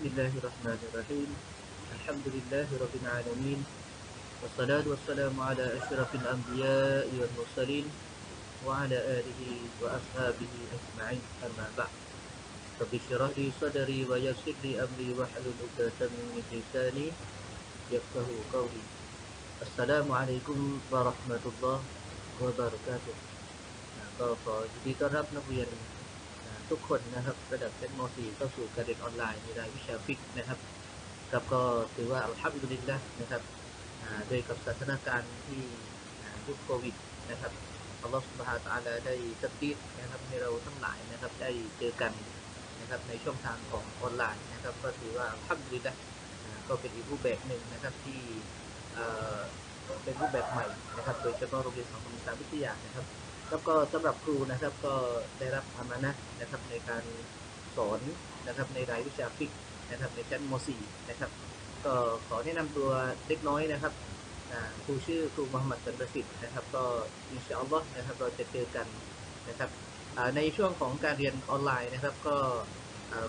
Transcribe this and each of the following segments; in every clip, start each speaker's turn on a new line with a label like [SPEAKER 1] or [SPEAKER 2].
[SPEAKER 1] بسم الله الرحمن الرحيم الحمد لله رب العالمين والصلاة والسلام على أشرف الأنبياء والمرسلين وعلى آله وأصحابه أجمعين أما بعد رب اشرح لي صدري ويسر لي أمري واحلل عقدة من لساني يفقه قولي السلام عليكم ورحمة الله وبركاته ก็ขอยินดีต้อนรับนักเรียนอ่า ทุกคนนะครับระดับชั้นม .4 เข้าสู่การเรียนออนไลน์ในรายวิชาฟิกนะครับครับก็ถือว่าอัลฮัมดุลิลละนะครับโดยกับสถานการณ์ที่ยุคโควิดนะครับอัลลอฮฺสุบฮานตาลาได้ตัดดีดนะครับให้เราทั้งหลายนะครับได้เจอกันนะครับในช่องทางของออนไลน์นะครับ ก็ถือว่าอัลฮัมดุลิลละก็เป็นอีกรูปแบบหนึ่งนะครับที่เอ่อเป็นรูปแบบใหม่นะครับ โดยเฉพาะโรงเรียนสังคมศึกษาวิทยานะครับ แล้วก็สำหรับครูนะครับก็ได้รับธรรมานะนะครับในการสอนนะครับในรายวิชาฟิกนะครับในชั้นม .4 นะครับ ก็ขอแนะนำตัวเล็กน้อยนะครับครูชื่อครูมุฮัมมัดสันประสิทธิ์นะครับ ก็อินชาอัลลอฮ์นะครับเราจะเจอกันนะครับในช่วงของการเรียนออนไลน์นะครับ ก็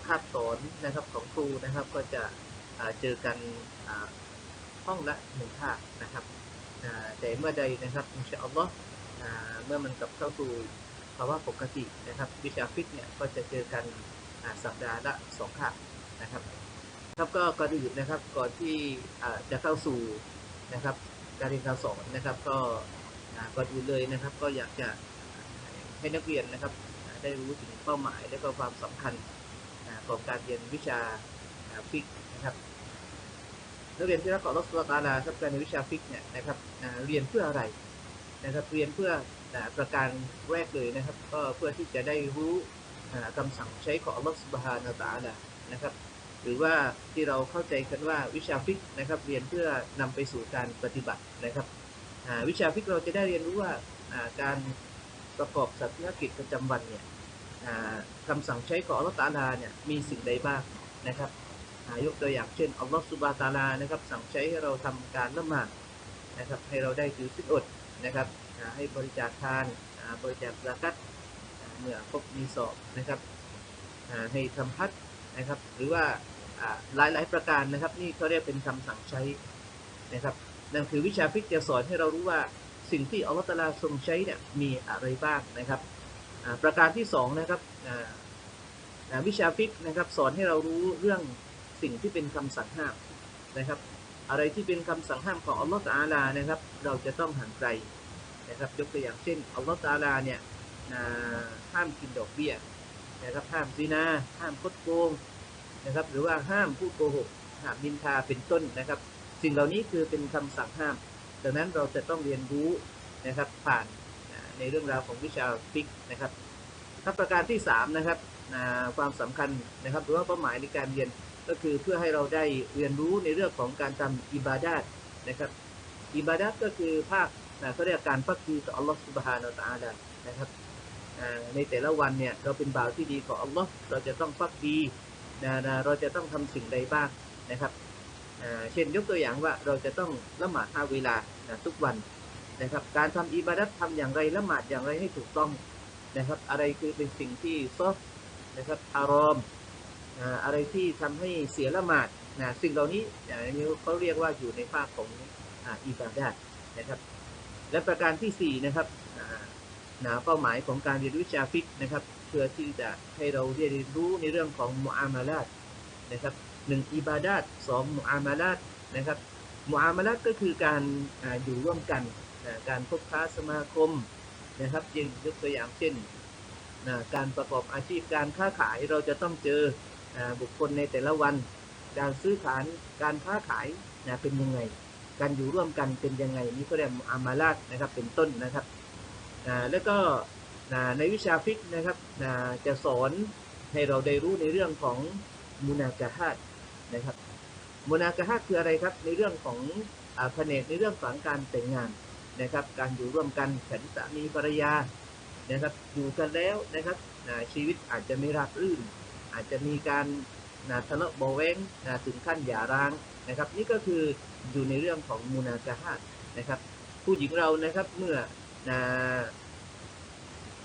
[SPEAKER 1] คาบสอนนะครับของครูนะครับก็จะเจอกันห้องละหนึ่งคาบนะครับแต่เมื่อใดนะครับอินชาอัลลอฮ์ เมื่อมันกลับเข้าสู่ภาวะปกตินะครับ วิชาฟิกเนี่ยก็จะเจอกันสัปดาห์ละสองครั้งนะครับครับก็ก่อนอื่นนะครับก่อนที่จะเข้าสู่นะครับการเรียนการสอนนะครับ ก็ก่อนอื่นเลยนะครับ ก็อยากจะให้นักเรียนนะครับได้รู้ถึงเป้าหมายและก็ความสำคัญของการเรียนวิชาฟิกนะครับนักเรียนที่รักของรัสลตาลาครับการเรียนวิชาฟิกเนี่ยนะครับเรียนเพื่ออะไร นะครับเรียนเพื่อนะประการแรกเลยนะครับ ก็เพื่อที่จะได้รู้อ่าคำสั่งใช้ของอัลลอฮฺสุบฮานาตาลานะครับ หรือว่าที่เราเข้าใจกันว่าวิชาฟิกนะครับ เรียนเพื่อนำไปสู่การปฏิบัตินะครับวิชาฟิกเราจะได้เรียนรู้ว่าการประกอบสัตยกิจประจำวันเนี่ยคำสั่งใช้ของอัลลอฮฺตาลาเนี่ยมีสิ่งใดบ้างนะครับยกตัวอย่างเช่นอัลลอฮฺสุบฮานะตาลานะครับ สั่งใช้ให้เราทำการละหมาดนะครับ ให้เราได้ถือศีลอด นะครับให้บริจาคทานบริจาคซากัตอ่าเมื่อครบมีสอบนะครับให้ทำพัดนะครับ หรือว่าหลายหลายประการนะครับ นี่เขาเรียกเป็นคำสั่งใช้นะครับนั่นคือวิชาฟิกจะสอนให้เรารู้ว่าสิ่งที่อัลลอฮฺตาลาทรงใช้เนี่ยมีอะไรบ้างนะครับประการที่สองนะครับวิชาฟิกนะครับสอนให้เรารู้เรื่องสิ่งที่เป็นคำสั่งห้ามนะครับ อะไรที่เป็นคำสั่งห้ามของอัลลอฮฺตาลานะครับ เราจะต้องห่างไกลนะครับ ยกตัวอย่างเช่นอัลลอฮฺตาลาเนี่ยห้ามกินดอกเบี้ยนะครับห้ามซีนาห้ามคดโกงนะครับ หรือว่าห้ามพูดโกหกห้ามนินทาเป็นต้นนะครับ สิ่งเหล่านี้คือเป็นคำสั่งห้าม ดังนั้นเราจะต้องเรียนรู้นะครับผ่านในเรื่องราวของวิชาฟิกนะครับถ้าประการที่สามนะครับความสำคัญนะครับหรือว่าเป้าหมายในการเรียน ก็คือเพื่อให้เราได้เรียนรู้ในเรื่องของการทำอิบาดาตนะครับ อิบาดาตก็คือภาคเขาเรียกการพักดีต่ออัลลอฮฺสุบฮานาตะอาลานะครับในแต่ละวันเนี่ยเราเป็นบ่าวที่ดีของอัลลอฮ์เราจะต้องพักดีนะนะเราจะต้องทำสิ่งใดบ้างนะครับเช่นยกตัวอย่างว่าเราจะต้องละหมาดห้าเวลานะทุกวันนะครับการทำอิบาดัตทำอย่างไรละหมาดอย่างไรให้ถูกต้องนะครับ อะไรคือเป็นสิ่งที่ซอฟนะครับอารมอ่า อะไรที่ทำให้เสียละหมาดนะสิ่งเหล่านี้อย่างนี้เขาเรียกว่าอยู่ในภาคของอิบาดาตนะครับ และประการที่สี่นะครับนะเป้าหมายของการเรียนวิชาฟิกนะครับ เพื่อที่จะให้เราเรียนรู้ในเรื่องของมุอามาลาตนะครับหนึ่งอิบาดาตสองมุอามาลาตนะครับมุอามาลาตก็คือการออยู่ร่วมกันนะการพบค้าสมาคมนะครับยิ่งยกตัวอย่างเช่นนะการประกอบอาชีพการค้าขายเราจะต้องเจอ บุคคลในแต่ละวันการซื้อขายการค้าขายนะเป็นยังไง การอยู่ร่วมกันเป็นยังไงนี่ก็เรียกอามาลาตนะครับเป็นต้นนะครับแล้วก็ในวิชาฟิกนะครับจะสอนให้เราได้รู้ในเรื่องของมุนากะฮัดนะครับมุนากะฮัดคืออะไรครับในเรื่องของแผนกในเรื่องของการแต่งงานนะครับ การอยู่ร่วมกันฉันสามีภรรยานะครับอยู่กันแล้วนะครับชีวิตอาจจะไม่ราบรื่น อาจจะมีการนะทะเลาะเบาแวงนะถึงขั้นหย่าร้างนะครับ นี่ก็คืออยู่ในเรื่องของมูนาจาฮาดนะครับ ผู้หญิงเรานะครับเมื่อนะ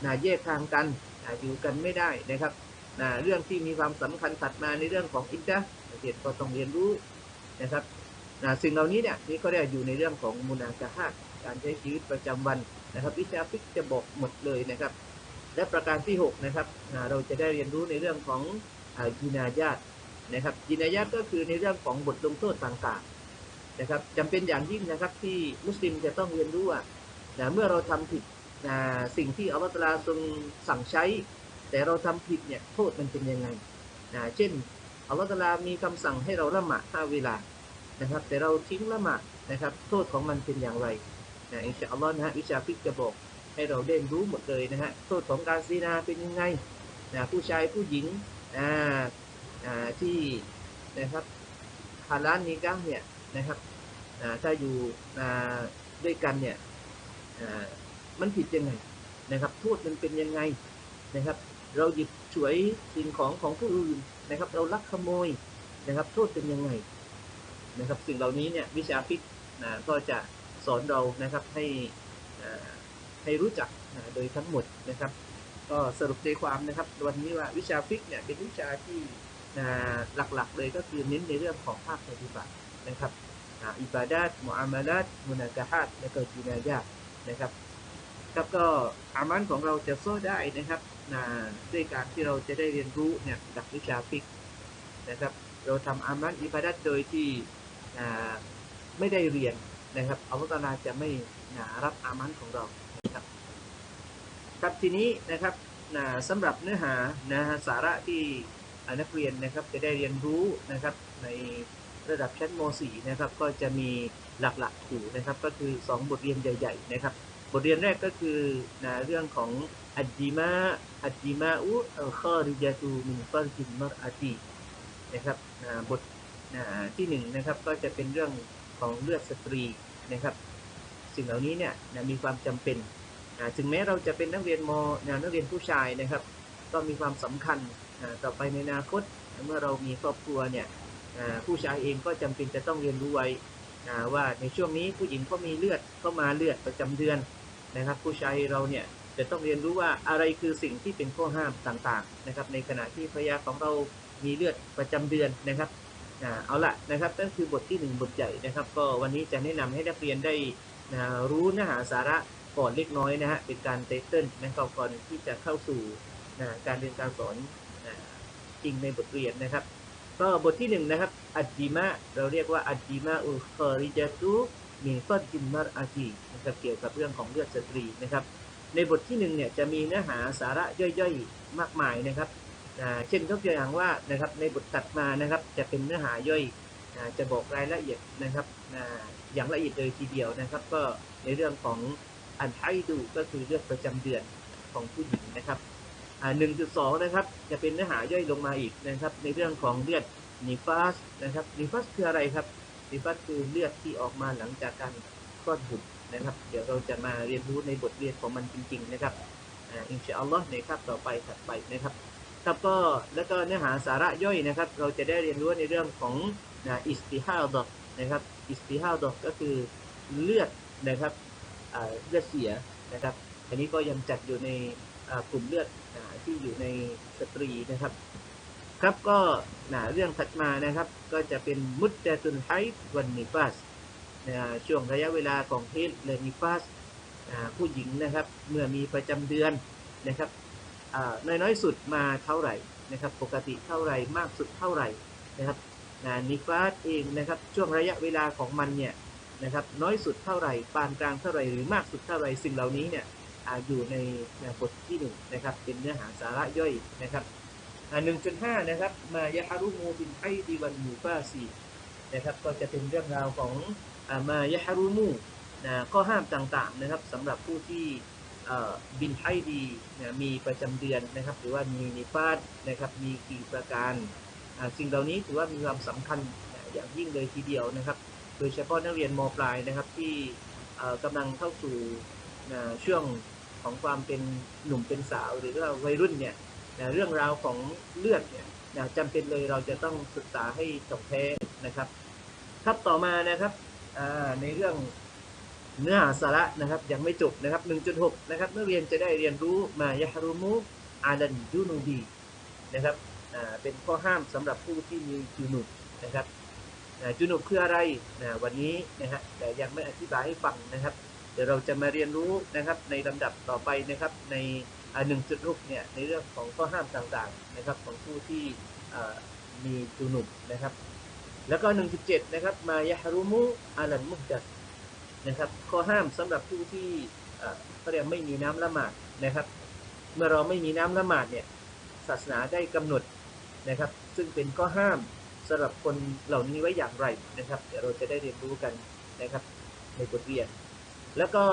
[SPEAKER 1] นะแยกทางกันนะอยู่กันไม่ได้นะครับนะเรื่องที่มีความสำคัญถัดมาในเรื่องของอินดะหเรียนก็ต้องเรียนรู้นะครับนะสิ่งเหล่านี้เนี่ยนี่ก็ได้อยู่ในเรื่องของมุนาจาฮะการใช้ชีวิตประจำวันนะครับวิชาฟิกจะบอกหมดเลยนะครับ และประการที่ 6 นะครับเราจะได้เรียนรู้ในเรื่องของอาจินายาตนะครับจินายาตก็คือในเรื่องของบทลงโทษต่างๆนะครับจำเป็นอย่างยิ่งนะครับที่มุสลิมจะต้องเรียนรู้ว่าเมื่อเราทำผิดสิ่งที่อัลลอฮฺตาลาทรงสั่งใช้ แต่เราทำผิดเนี่ยโทษมันเป็นยังไงเช่นอัลลอฮฺตาลามีคำสั่งให้เราละหมาดห้าเวลานะครับ แต่เราทิ้งละหมาดนะครับ โทษของมันเป็นอย่างไรนะอินชาอัลลอฮ์นะฮะวิชาฟิกจะบอก ให้เราได้รู้หมดเลยนะฮะโทษของการซีนาเป็นยังไงนะผู้ชายผู้หญิงอ่าอ่าที่นะครับฮาลานนี้ก้าเนี่ยนะครับอ่าถ้าอยู่อ่าด้วยกันเนี่ยอ่ามันผิดยังไงนะครับโทษมันเป็นยังไงนะครับ เราหยิบฉวยสิ่งของของผู้อื่นนะครับ เราลักขโมยนะครับโทษเป็นยังไงนะครับ สิ่งเหล่านี้เนี่ยวิชาฟิกนะก็จะสอนเรานะครับให้อ่า ให้รู้จักโดยทั้งหมดนะครับ ก็สรุปใจความนะครับ วันนี้ว่าวิชาฟิกเนี่ยเป็นวิชาที่หลักๆ เลยก็คือเน้นในเรื่องของภาคปฏิบัตินะครับอิบาดาตมุอามาลัตมุนากะฮัดและก็จินายานะครับครับก็อามันของเราจะโซ่ได้นะครับนะด้วยการที่เราจะได้เรียนรู้เนี่ยจากวิชาฟิกนะครับ เราทำอามันอิบาดัตโดยที่ไม่ได้เรียนนะครับอัลลอฮฺตะอาลาจะไม่รับอามันของเรา ครับทีนี้นะครับนะสำหรับเนื้อหานะฮะสาระที่นักเรียนนะครับจะได้เรียนรู้นะครับในระดับชั้นม .4 นะครับก็จะมีหลักๆอยู่นะครับก็คือ 2 บทเรียนใหญ่ ๆ นะครับ บทเรียนแรกก็คือนะเรื่องของอัจจิมาอัจจิมาอุอัลคอริยาตูมินฟัลจินมรอาตีนะครับนะบทนะที่หนึ่งนะครับก็จะเป็นเรื่องของเลือดสตรีนะครับ สิ่งเหล่านี้เนี่ยนะมีความจำเป็น ถึงแม้เราจะเป็นนักเรียนมนะนักเรียนผู้ชายนะครับ ก็มีความสำคัญต่อไปในอนาคตเมื่อเรามีครอบครัวเนี่ยผู้ชายเองก็จำเป็นจะต้องเรียนรู้ไว้ว่าในช่วงนี้ผู้หญิงก็มีเลือดเข้ามาเลือดประจำเดือนนะครับ ผู้ชายเราเนี่ยจะต้องเรียนรู้ว่าอะไรคือสิ่งที่เป็นข้อห้ามต่างๆนะครับ ในขณะที่ภรรยาของเรามีเลือดประจำเดือนนะครับเอาละนะครับนั่นคือบทที่หนึ่งบทใหญ่นะครับ ก็วันนี้จะแนะนำให้นักเรียนได้นะรู้เนื้อหาสาระ ก่อนเล็กน้อยนะฮะเป็นการเตเติ้ลนะครับก่อนที่จะเข้าสู่นะการเรียนการสอนนะจริงในบทเรียนนะครับ ก็บทที่หนึ่งนะครับอัจจิมะเราเรียกว่าอัจจิมะอุคอริจตุมีฟอดจิมมารอาจีนะครับเกี่ยวกับเรื่องของเลือดสตรีนะครับ ในบทที่หนึ่งเนี่ยจะมีเนื้อหาสาระย่อยๆมากมายนะครับเช่นยกตัวอย่างว่านะครับในบทถัดมานะครับจะเป็นเนื้อหาย่อยจะบอกรายละเอียดนะครับอ่าอย่างละเอียดเลยทีเดียวนะครับ ก็ในเรื่องของ อันไทดูก็คือเลือดประจำเดือนของผู้หญิงนะครับอ่า1.2นะครับ จะเป็นเนื้อหาย่อยลงมาอีกนะครับ ในเรื่องของเลือดนิฟาสนะครับนิฟาสคืออะไรครับนิฟาสคือเลือดที่ออกมาหลังจากการคลอดบุตรนะครับ เดี๋ยวเราจะมาเรียนรู้ในบทเรียนของมันจริง ๆ นะครับอินชาอัลลอฮ์ในคาบต่อไปถัดไปนะครับครับก็แล้วก็เนื้อหาสาระย่อยนะครับ เราจะได้เรียนรู้ในเรื่องของอิสติฮาดอกนะครับอิสติฮาดอกก็คือเลือดนะครับ เลือดเสียนะครับ อันนี้ก็ยังจัดอยู่ในกลุ่มเลือดอที่อยู่ในสตรีนะครับ ครับก็นะเรื่องถัดมานะครับ ก็จะเป็นมุดดะตุนไฮวันนิฟัสช่วงระยะเวลาของเพศแลนิฟัสผู้หญิงนะครับ เมื่อมีประจำเดือนนะครับอ่าน้อยๆสุดมาเท่าไหร่นะครับ ปกติเท่าไหร่มากสุดเท่าไหร่นะครับนะนิฟัสเองนะครับ ช่วงระยะเวลาของมันเนี่ย นะครับน้อยสุดเท่าไหร่ปานกลางเท่าไหร่หรือมากสุดเท่าไหร่สิ่งเหล่านี้เนี่ยอยู่ในบทที่หนึ่งนะครับเป็นเนื้อหาสาระย่อยนะครับหนึ่งจุดห้านะครับมายะฮารุโมบินไอดีวันมูฟาซีนะครับก็จะเป็นเรื่องราวของมายะฮารุมูนะข้อห้ามต่างๆนะครับสำหรับผู้ที่บินไอดีนะมีประจำเดือนนะครับ หรือว่ามีนิฟาสนะครับมีกี่ประการสิ่งเหล่านี้ถือว่ามีความสำคัญอย่างยิ่งเลยทีเดียวนะครับ โดยเฉพาะนักเรียนมปลายนะครับที่กำลังเข้าสู่ช่วงของความเป็นหนุ่มเป็นสาว หรือว่าวัยรุ่นเนี่ยนะเรื่องราวของเลือดเนี่ยนะจำเป็นเลยเราจะต้องศึกษาให้จบแท้นะครับ ครับต่อมานะครับในเรื่องเนื้อหาสาระนะครับยังไม่จบนะครับ 1.6 นะครับนักเรียนจะได้เรียนรู้มายะฮารุมุอาลันยูนูดีนะครับเป็นข้อห้ามสำหรับผู้ที่มีจูนุนะครับ นะจุนุบคืออะไรนะวันนี้นะฮะแต่ยังไม่อธิบายให้ฟังนะครับ เดี๋ยวเราจะมาเรียนรู้นะครับในลำดับต่อไปนะครับในหนึ่งจุดรูปเนี่ยในเรื่องของข้อห้ามต่างๆนะครับของผู้ที่มีจุนุบนะครับ แล้วก็ 1.7 นะครับมายะฮารุมุอาลันมุฮดัสนะครับข้อห้ามสำหรับผู้ที่เขาเรียกไม่มีน้ำละหมาดนะครับ เมื่อเราไม่มีน้ำละหมาดเนี่ยศาสนาได้กำหนดนะครับ ซึ่งเป็นข้อห้าม สำหรับคนเหล่านี้ไว้อย่างไรนะครับ เดี๋ยวเราจะได้เรียนรู้กันนะครับ ในบทเรียน แล้วก็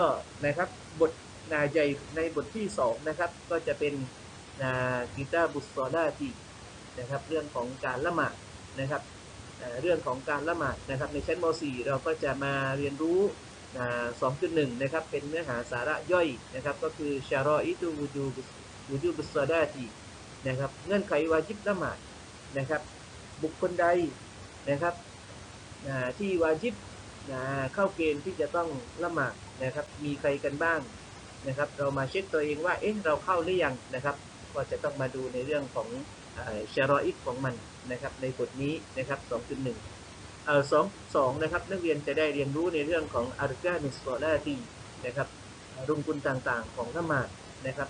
[SPEAKER 1] นะครับบทนาใหญ่ในบทที่สองนะครับก็จะเป็นนากีตาบุสซอลาตีนะครับ เรื่องของการละหมาดนะครับเรื่องของการละหมาดนะครับ ในชั้นม .4 เราก็จะมาเรียนรู้อ่า2.1 นะครับ เป็นเนื้อหาสาระย่อยนะครับ ก็คือชารออิตูวูจูวูจูบุสซาดาตีนะครับ เงื่อนไขวาจิบละหมาดนะครับ บุคคลใดนะครับที่วาจิบเข้าเกณฑ์ที่จะต้องละหมาดนะครับมีใครกันบ้างนะครับ เรามาเช็คตัวเองว่าเอ๊ะเราเข้าหรือยังนะครับก็จะต้องมาดูในเรื่องของชารออิตของมันนะครับ ในบทนี้นะครับ 2.1เอ่อสองสองนะครับ นักเรียนจะได้เรียนรู้ในเรื่องของอาร์กานุสโซลาตีนะครับรุงกุลต่างๆ ของละหมาดนะครับ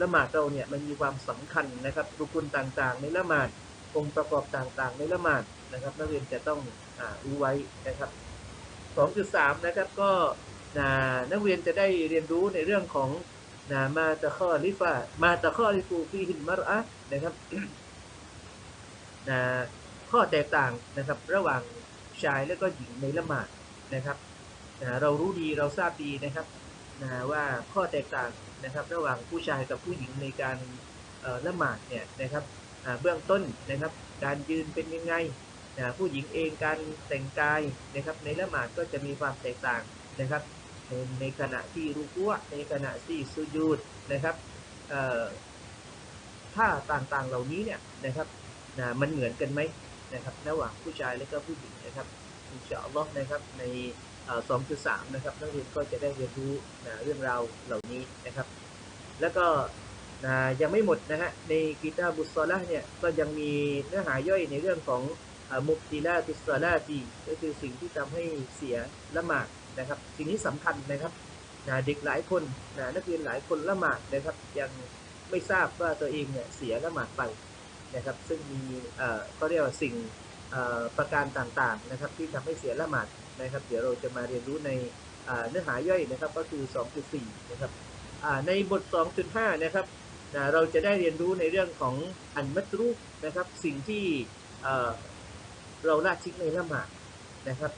[SPEAKER 1] ละหมาดเราเนี่ยมันมีความสำคัญนะครับ รุงกุลต่างๆ ในละหมาด องค์ประกอบต่างๆ ในละหมาดนะครับ นักเรียนจะต้องอรู้ไว้นะครับ 2.3 นะครับก็นะนักเรียนจะได้เรียนรู้ในเรื่องของนะมาตะข้อลิฟามาตะข้อลิฟูฟีหินมารอะนะครับนะข้อแตกต่างนะครับ ระหว่างชายและก็หญิงในละหมาดนะครับนะเรารู้ดีเราทราบดีนะครับนะว่าข้อแตกต่างนะครับ ระหว่างผู้ชายกับผู้หญิงในการละหมาดเนี่ยนะครับ เบื้องต้นนะครับ การยืนเป็นยังไงผู้หญิงเองการแต่งกายนะครับในละหมาดก็จะมีความแตกต่างนะครับ ในขณะที่รุกัวในขณะที่สุญูดนะครับท่าต่างๆเหล่านี้เนี่ยนะครับนะมันเหมือนกันไหมนะครับระหว่างผู้ชายและก็ผู้หญิงนะครับอินชาอัลลอฮ์นะครับในสองจุดสามนะครับนักเรียนก็จะได้เรียนรู้นะเรื่องราวเหล่านี้นะครับ แล้วก็ นะยังไม่หมดนะฮะ ในกีตาบุสซอละห์เนี่ย ก็ยังมีเนื้อหาย่อยในเรื่องของมุกติลาติสซอลาตีก็คือสิ่งที่ทำให้เสียละหมาดนะครับ สิ่งนี้สำคัญนะครับนะเด็กหลายคนนะนักเรียนหลายคนละหมาดนะครับ ยังไม่ทราบว่าตัวเองเนี่ยเสียละหมาดไปนะครับ ซึ่งมีเอ่อเขาเรียกว่าสิ่งประการต่างๆนะครับ ที่ทำให้เสียละหมาดนะครับ เดี๋ยวเราจะมาเรียนรู้ในเนื้อหาย่อยนะครับก็คือ 2.4 นะครับในบท 2.5 นะครับ นะเราจะได้เรียนรู้ในเรื่องของอันมัตรุนะครับ สิ่งที่เเราละทิ้งในละหมาดนะครับ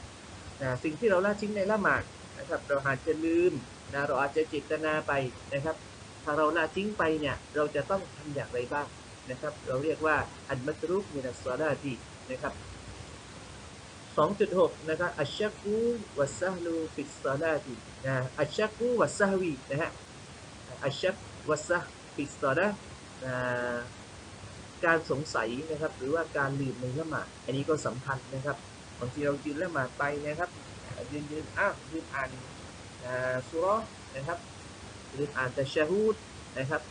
[SPEAKER 1] นะสิ่งที่เราละทิ้งในละหมาดนะครับ เราอาจจะลืมนะเราอาจจะเจตนาไปนะครับ ถ้าเราละทิ้งไปเนี่ยเราจะต้องทำอย่างไรบ้างนะครับ เราเรียกว่าอันมัตรุมินัสซาลาตีนะครับ2.6 นะครับ อัชชักูวัสซาลูฟิสซาลาตีนะอัชชักูวัสซาวีนะฮะ อัชชักวัสซะ ฟิสซาลาอ่าการสงสัยนะครับ หรือว่าการลืมในละหมาดอันนี้ก็สำคัญนะครับบางทีเรายืนละหมาดไปนะครับยืนยืนอ้าวยืนอ่านสุรนะครับลืมอ่านแต่ชะฮูดนะครับ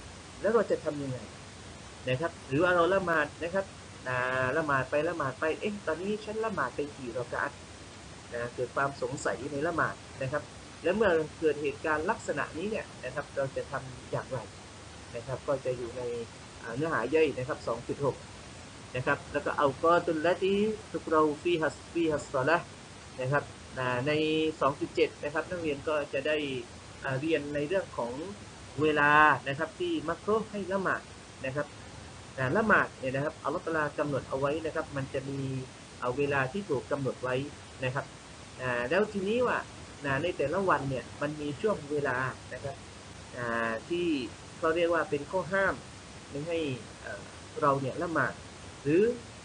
[SPEAKER 1] แล้วเราจะทำยังไงนะครับ หรือว่าเราละหมาดนะครับละหมาดไปละหมาดไปเอ๊ะตอนนี้ฉันละหมาดไปกี่รอกะอัตนะเกิดความสงสัยในละหมาดนะครับ แล้วเมื่อเกิดเหตุการณ์ลักษณะนี้เนี่ยนะครับเราจะทำอย่างไร นะครับ ก็จะอยู่ในเนื้อหาย่อยนะครับ 2.6 นะครับ แล้วก็เอากอตุลละที่ทุกเราฟีฮัสฟีฮัสซอละนะครับอ่าใน 2.7 นะครับ นักเรียนก็จะได้เรียนในเรื่องของเวลานะครับที่มักโรให้ละหมาดนะครับอ่ละหมาดเนี่ยนะครับอัลลอฮฺตะอาลากำหนดเอาไว้นะครับ มันจะมีเอาเวลาที่ถูกกำหนดไว้นะครับแล้วทีนี้ว่าในแต่ละวันเนี่ยมันมีช่วงเวลานะครับที่ เขาเรียกว่าเป็นข้อห้าม ไม่ให้เราเนี่ยละหมาด หรือ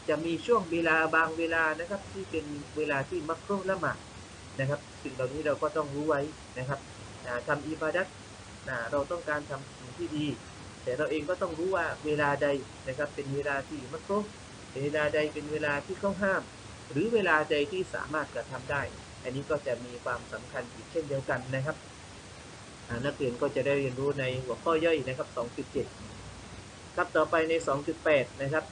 [SPEAKER 1] จะมีช่วงเวลาบางเวลานะครับที่เป็นเวลาที่มักรุละหมาดนะครับสิ่งเหล่านี้เราก็ต้องรู้ไว้นะครับอ่าทำอิบาดัตเราต้องการทำสิ่งที่ดี แต่เราเองก็ต้องรู้ว่าเวลาใดนะครับเป็นเวลาที่มักรุเวลาใดเป็นเวลาที่เขาห้าม หรือเวลาใดที่สามารถกระทำได้ อันนี้ก็จะมีความสำคัญอีกเช่นเดียวกันนะครับ นักเรียนก็จะได้เรียนรู้ในหัวข้อย่อยนะครับ 2.7 ครับต่อไปใน 2.8 นะครับ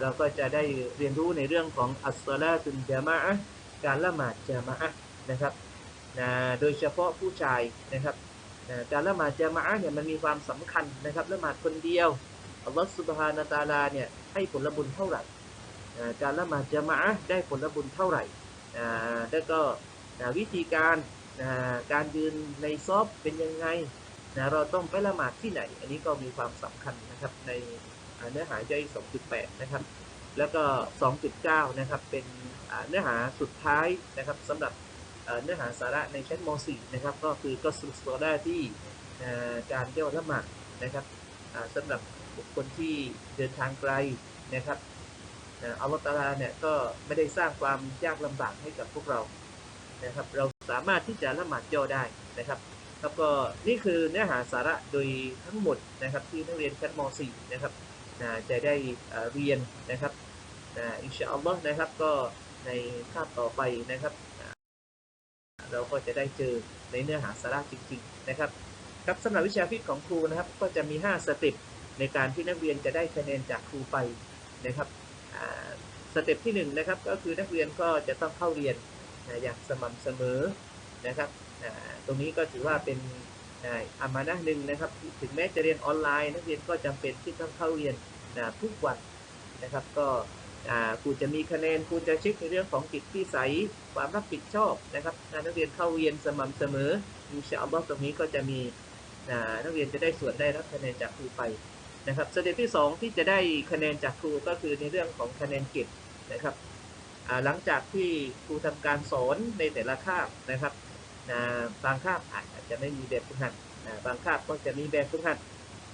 [SPEAKER 1] เราก็จะได้เรียนรู้ในเรื่องของอัสซาลาตุนจามะการละหมาดจามะนะครับโดยเฉพาะผู้ชายนะครับการละหมาดจามะเนี่ยมันมีความสำคัญนะครับละหมาดคนเดียวอัลลอฮฺสุบฮานาตาลาเนี่ยให้ผลบุญเท่าไหร่การละหมาดจามะได้ผลบุญเท่าไหร่แล้วก็วิธีการ นะการยืนในซอฟเป็นยังไงนะเราต้องไปละหมาดที่ไหน อันนี้ก็มีความสำคัญนะครับในเนื้อหาย่อย 2.8 นะครับ แล้วก็ 2.9 นะครับ เป็นเนื้อหาสุดท้ายนะครับสำหรับเนื้อหาสาระในชั้นม .4 นะครับ ก็คือก็สุดโซดาที่การเที่ยวละหมาดนะครับอ่าสำหรับบุคคลที่เดินทางไกลนะครับอ่าอัลลอฮฺตาลาเนี่ยก็ไม่ได้สร้างความยากลำบากให้กับพวกเรา นะครับ เราสามารถที่จะละหมาดย่อได้นะครับแล้วก็นี่คือเนื้อหาสาระโดยทั้งหมดนะครับที่นักเรียนชั้นม .4 นะครับนะจะได้เรียนนะครับนะอินชาอัลลอฮ์นะครับก็ในคาบต่อไปนะครับ เราก็จะได้เจอในเนื้อหาสาระจริง ๆ นะครับ ครับสำหรับวิชาฟิกของครูนะครับ ก็จะมี 5 สเต็ปในการที่นักเรียนจะได้คะแนนจากครูไปนะครับสเต็ปที่1นะครับก็คือนักเรียนก็จะต้องเข้าเรียน นะอย่างสม่ำเสมอนะครับอ่าตรงนี้ก็ถือว่าเป็นนะอามานะหนึ่งนะครับ ถึงแม้จะเรียนออนไลน์นักเรียนก็จำเป็นที่ต้องเข้าเรียนนะทุกวันนะครับ ก็ครูจะมีคะแนนครูจะเช็คในเรื่องของจิตที่ใสยความรับผิดชอบนะครับนะนักเรียนเข้าเรียนสม่ำเสมออินชาอัลลอฮ์ตรงนี้ก็จะมีนะนักเรียนจะได้ส่วนได้รับคะแนนจากครูไปนะครับสเต็ปที่สองที่จะได้คะแนนจากครูก็คือในเรื่องของคะแนนเก็บนะครับ หลังจากที่ครูทำการสอนในแต่ละคาบนะครับนะบางคาบอาจจะไม่มีแบบฝึกหัดนะบางคาบก็จะมีแบบฝึกหัด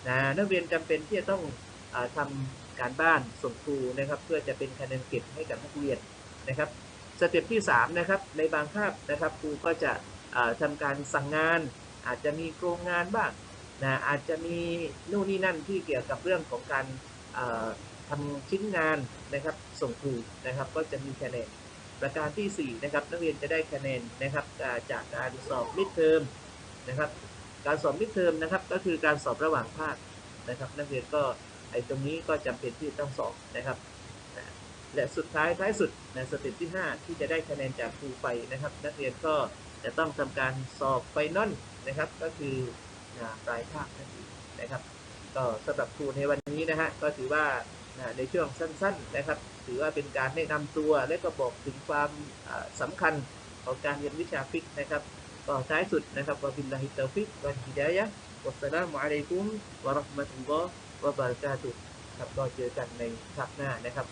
[SPEAKER 1] นะนักเรียนจำเป็นที่จะต้องอาทำการบ้านส่งครูนะครับ เพื่อจะเป็นคะแนนเก็บให้กับนักเรียนนะครับสเต็ปที่3นะครับในบางคาบนะครับครูก็จะอ่าทำการสั่งงาน อาจจะมีโครงงานบ้างนะอาจจะมีนู่นนี่นั่นที่เกี่ยวกับเรื่องของการ อ่าทำชิ้นงานนะครับส่งครูนะครับ ก็จะมีคะแนนประการที่ 4 นะครับ นักเรียนจะได้คะแนนนะครับจากการสอบมิดเทอมนะครับ การสอบมิดเทอมนะครับ ก็คือการสอบระหว่างภาคนะครับ นักเรียนก็ไอ้ตรงนี้ก็จำเป็นที่ต้องสอบนะครับ และสุดท้ายท้ายสุดนะสเต็ปที่ 5 ที่จะได้คะแนนจากครูไปนะครับ นักเรียนก็จะต้องทำการสอบไฟนอลนะครับ ก็คือปลายภาคนั่นเองนะครับ ก็สำหรับครูในวันนี้นะฮะก็ถือว่า ในช่วงสั้นๆนะครับ ถือว่าเป็นการแนะนำตัวและก็บอกถึงความสำสำคัญของการเรียนวิชาฟิกนะครับก็ท้ายสุดนะครับวะบิลลาฮิตาฟิกวันฮิดายะวัสสลามุอะลัยกุมวะราะห์มะตุลลอฮ์วะบะเราะกาตุฮ์ครับก็เจอกันในครั้งหน้านะครับ